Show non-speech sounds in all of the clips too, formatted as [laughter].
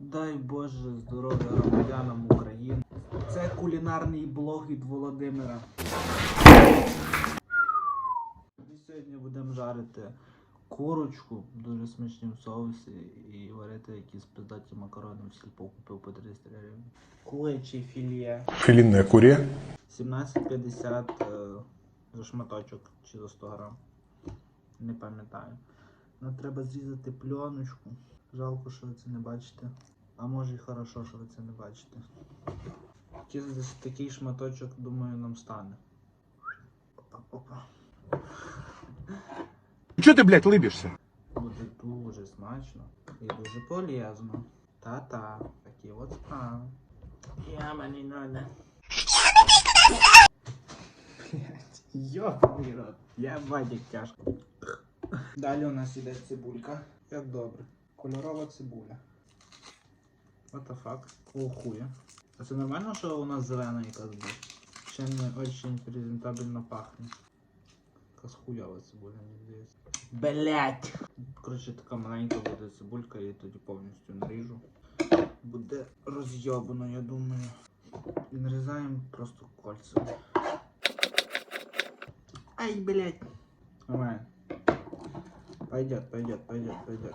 Дай Боже здоров'я громадянам України. Це кулінарний блог від Володимира. Ми сьогодні будемо жарити курочку в дуже смачному соусі і варити якісь пиздаті макарони в сільпо купив по 300 гривень. Куличі філе. Филинная курья. 17,50 е, за шматочок чи за 100 грам. Не пам'ятаю. Нам треба зрізати пленочку. Жалко, що ви це не бачите. А може і хорошо, що ви це не бачите. Якийсь такий шматочок, думаю, нам стане. Опа-опа. Че ты, блядь, лыбишься? Буде дуже смачно і дуже полезно. Та-та, такі от справи. Я мені надо. Блять, йобаний рот. Я бадік тяжко. Далі у нас іде цибулька. Як добре. Кольорова цибуля. What the fuck? Охуя. А це нормально, що у нас зелена якась буде? Ще не очень презентабельно пахне. Якась хуява цибуля, мені здається. Блять! Коротше, така маленька буде цибулька, і тоді повністю наріжу. Буде роз'єбано, я думаю. І нарізаємо просто кольцем. Ай, блять! Нормально. Пойдет, пойдет, пойдет, пойдет.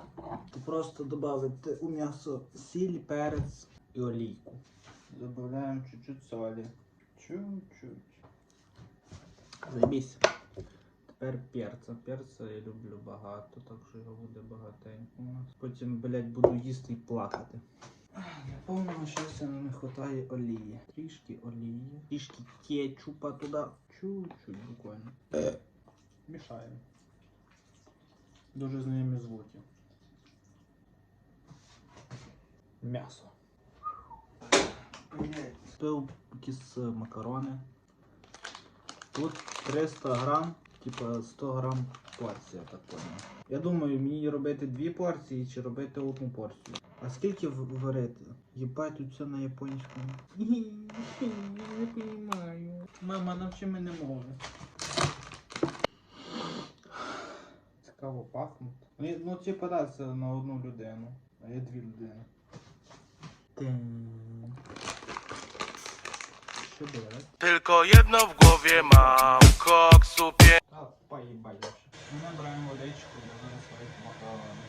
Просто добавити у м'ясо сіль, перець і олійку. Добавляємо чуть-чуть солі. Чуть-чуть. Заебись. Тепер перця. Перця я люблю багато, так що його буде багатенько. Потім, блядь, буду їсти і плакати. Для повного щастя не вистачає олії. Трішки олії. Трішки кетчупа туди. Чуть-чуть буквально. Мішаємо. Дуже знайомі звуки. М'ясо. Пив якісь макарони. Тут 300 грам, типа 100 грам порція, так понял. Я думаю, мені робити дві порції чи робити одну порцію. А скільки варити? Єбать, тут все на японському. Не розумію. Мама, навчи мене мови. Цікаво пахнуть. Ну, і- ну типа да, це на одну людину. А є дві людини. Що брать? Tylko jedno w głowie mam, koksu pie... Та поїбать вообще. Ми набираємо водичку будемо сварити макарони.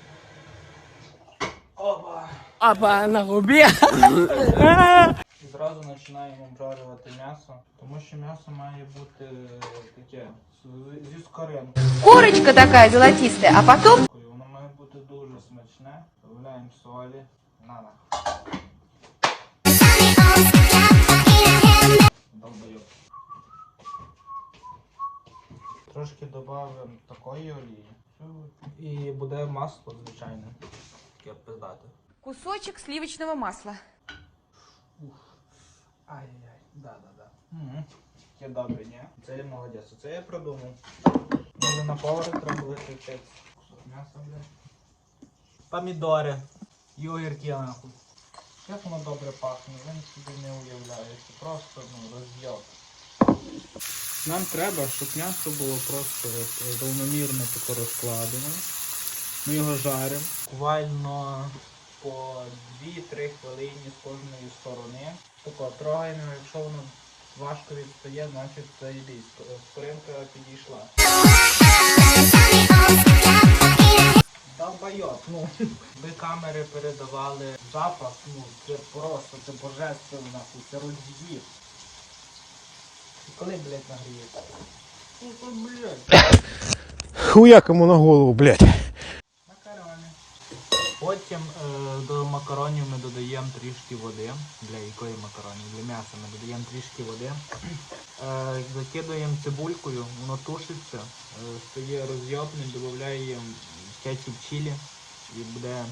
Опа! Опа, на губі. [laughs] Починаємо обжарювати м'ясо, тому що м'ясо має бути таке зі скоринкою. Курочка такая золотистая, а потом Воно має бути дуже смачне. Додаємо солі. Надо. Долбойоб. Трошки додамо такої олії. І буде масло звичайне. Таке пиздате. кусочек сливочного масла. Ай-яй, да-да-да. Таке добре, ні? Це я молодець. Це я продумав. Може на повар треба виключити. Кусок м'яса, блядь. Помідори. І огірки нахуй. Як воно добре пахне, ви собі не уявляєте. Просто ну, роз'єб. Нам треба, щоб м'ясо було просто рівномірно тако розкладено. Ми його жаримо. Буквально по 2-3 хвилини з кожної сторони. Тако трогаємо, якщо воно важко відстає, значить це йде. Скоринка підійшла. Долбайок, ну. Ви камери передавали запах, ну це просто, це божественно, це роз'їв. І коли, блядь, нагріється? Ну, то, блядь. Хуя кому на голову, блядь. Потім е, до макаронів ми додаємо трішки води. Для якої макаронів? Для м'яса ми додаємо трішки води. Е, закидаємо цибулькою, воно тушиться, е, стає роз'єбним, додаємо кетчуп чилі і буде.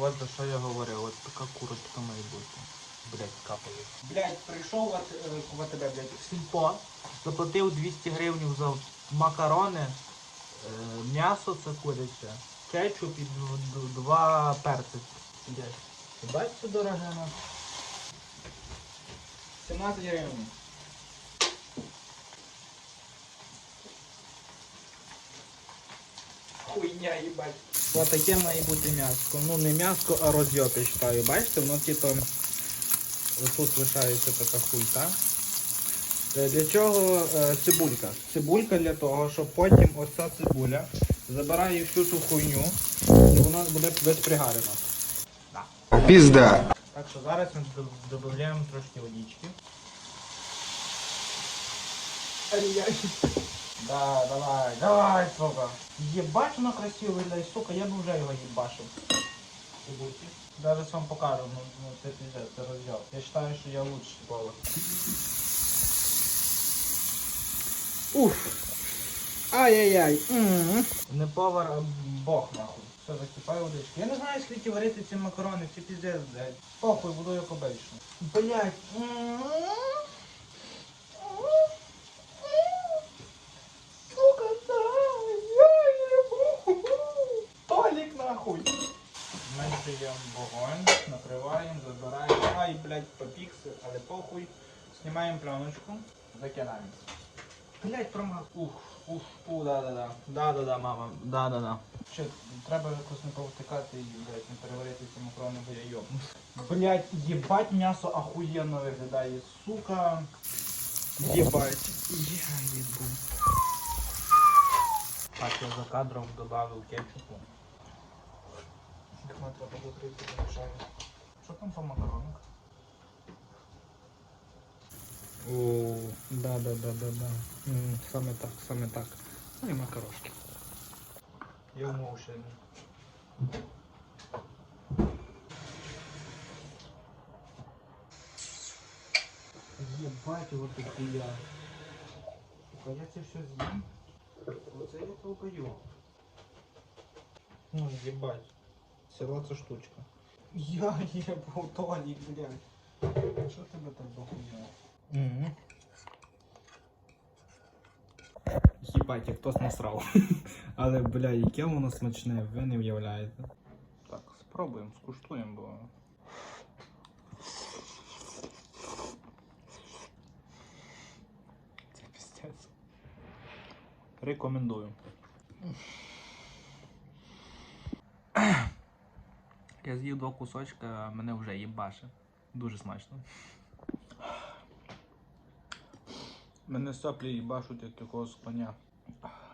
От за що я говорив, от така курочка має бути. Блять, капає. Блять, прийшов от, в тебе, блять, в сільпо, заплатив 200 гривень за макарони, м'ясо це куряче, кетчуп і два перці. Бачите, дороге на. 17 гривень. Хуйня, їбать. Отаке має бути м'яско. Ну не м'яско, а вважаю. Бачите, воно типу тут лишається така хуйта. Е, Для чого е, цибулька? Цибулька для того, щоб потім оця цибуля забирає всю ту хуйню і вона буде весь пригарена. Пизда. Так що зараз ми додаємо трошки водички. Да, давай, давай, сука. Єбать воно красиво виглядає, сука, я б вже його їбашив. Зараз вам покажу, ну, це пиздец, це розйоб. Я вважаю, що я лучший повар. Уф. Ай-яй-яй. Не повар, а бог нахуй. Все, закипаю водички. Я не знаю, скільки варити ці макарони, ці піздець, блядь. Похуй, буду як обично. Блядь. Сука, я ебу. Толік нахуй. Зменшуємо вогонь, накриваємо, забираємо. Ай, блядь, попікси, але похуй. Знімаємо пленочку, закидаємо. Блять, промах. Ух, ух, ух, да-да-да. Да-да-да, мама. Да-да-да. Ще треба якось не повтикати і, блядь, не переварити ці макарони, бо я йобну. Блять, їбать м'ясо охуєнно виглядає, сука. Їбать. Я їбу. Так, я за кадром додав кетчупу. Вікно треба закрити, помішаю. Що там по макаронах? О, да, да, да, да, да. М, Саме так, саме так. Ну і макарошки. Я умовшений. Єбать, вот хуя. Сука, я це все з'їм. Оце я толкаю. Ну, єбать. Ціла ця штучка. Я [laughs] єбав Толік, блядь. Що тебе так дохуя? Угу. Їбать, як хтось насрав. [laughs] Але, бля, яке воно смачне, ви не уявляєте. Так, спробуємо, скуштуємо, бо. Це пістець. Рекомендую. Я з'їв два кусочка, мене вже їбаше. Дуже смачно. Мене соплі їбашуть як якогось коня. Oh.